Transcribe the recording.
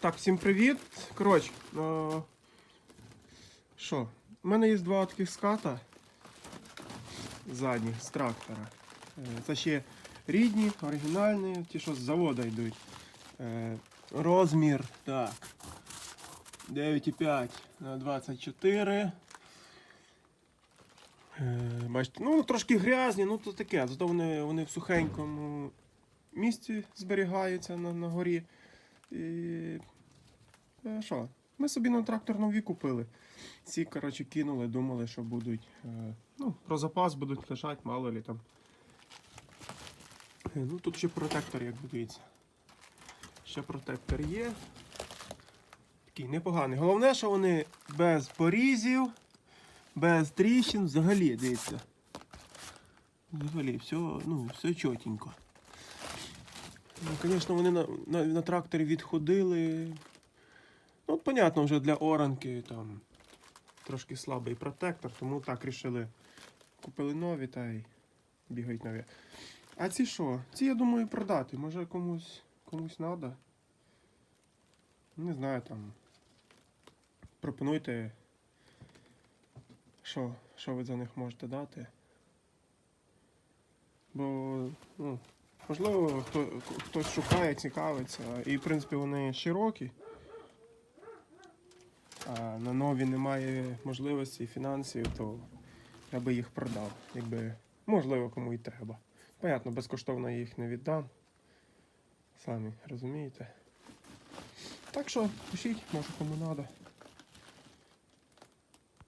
Так, всім привіт. Коротше, е, що? У мене є два таких ската задніх з трактора. Е, Це ще рідні, оригінальні, ті, що з заводу йдуть. Е, Розмір, так. 9,5 на 24. Е, Бачите, ну трошки грязні, ну то таке, зато вони, вони в сухенькому місці зберігаються на, на горі. І е, що? Ми собі на трактор нові купили. Ці, коротше, кинули, думали, що будуть. Е, ну, про запас будуть лежати, мало ли там. Е, ну тут ще протектор, як дивіться. Ще протектор є. Такий непоганий. Головне, що вони без порізів, без тріщин, взагалі, дивіться. Взагалі, все, ну, все чотенько. Ну, звісно, вони на, на, на тракторі відходили. Ну, от, понятно, вже для оранки там трошки слабий протектор, тому так рішили. Купили нові та й бігають нові. А ці що? Ці, я думаю, продати. Може комусь комусь треба. Не знаю там. Пропонуйте, що, що ви за них можете дати. Бо, ну, Можливо, хто, хтось шукає, цікавиться. І, в принципі, вони широкі. А на нові немає можливості, фінансів, то я би їх продав, якби можливо кому і треба. Понятно, безкоштовно я їх не віддам. Самі розумієте. Так що пишіть, може кому треба.